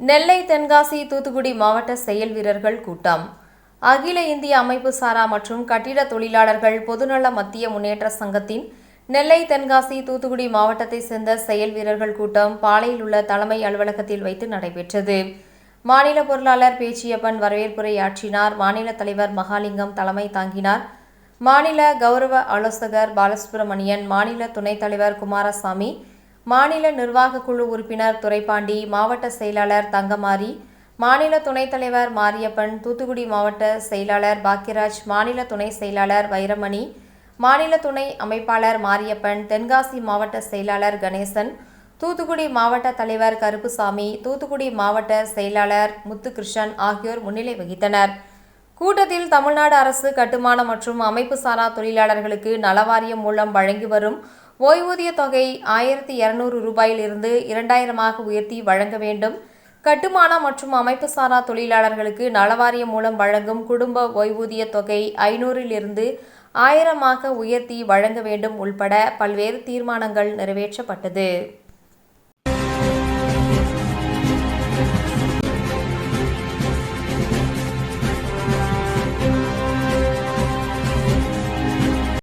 நெல்லை தென்காசி தூத்துக்குடி மாவட்ட செயல் வீரர்கள் கூட்டம். அகில இந்திய அமைப்பு சாரா மற்றும் கட்டிட தொழிலாளர்கள் பொதுநல மத்திய முன்னேற்ற சங்கத்தின் நெல்லை தென்காசி தூத்துக்குடி மாவட்டத்தை சேர்ந்த செயல் வீரர்கள் கூட்டம் பாளையில் உள்ள தலைமை அலுவலகத்தில் வைத்து நடைபெற்றது. மாநில பொருளாளர் பேச்சியப்பன் வரவேற்புரை ஆற்றினார். மாநில தலைவர் மகாலிங்கம் தலைமை தாங்கினார். மாநில கௌரவ ஆலோசகர் பாலசுப்ரமணியன் மாநில துணைத் தலைவர் குமாரசாமி மாநில நிர்வாகக் குழு உறுப்பினர் துரைப்பாண்டி மாவட்ட செயலாளர் தங்கமாரி மாநில துணைத் தலைவர் மாரியப்பன் தூத்துக்குடி மாவட்ட செயலாளர் பாக்கியராஜ் மாநில துணை செயலாளர் வைரமணி மாநில துணை அமைப்பாளர் மாரியப்பன் தென்காசி மாவட்ட செயலாளர் கணேசன் தூத்துக்குடி மாவட்ட தலைவர் கருப்புசாமி தூத்துக்குடி மாவட்ட செயலாளர் முத்துகிருஷ்ணன் ஆகியோர் முன்னிலை வகித்தனர். கூட்டத்தில் தமிழ்நாடு அரசு கட்டுமான மற்றும் அமைப்பு சாரா தொழிலாளர்களுக்கு நலவாரியம் மூலம் வழங்கி வரும் ஓய்வூதிய தொகை ஆயிரத்தி இரநூறு ரூபாயிலிருந்து இரண்டாயிரமாக உயர்த்தி வழங்க வேண்டும். கட்டுமான மற்றும் அமைப்பு சாரா தொழிலாளர்களுக்கு நலவாரியம் மூலம் வழங்கும் குடும்ப ஓய்வூதிய தொகை ஐநூறிலிருந்து ஆயிரமாக உயர்த்தி வழங்க வேண்டும் உள்பட பல்வேறு தீர்மானங்கள் நிறைவேற்றப்பட்டது.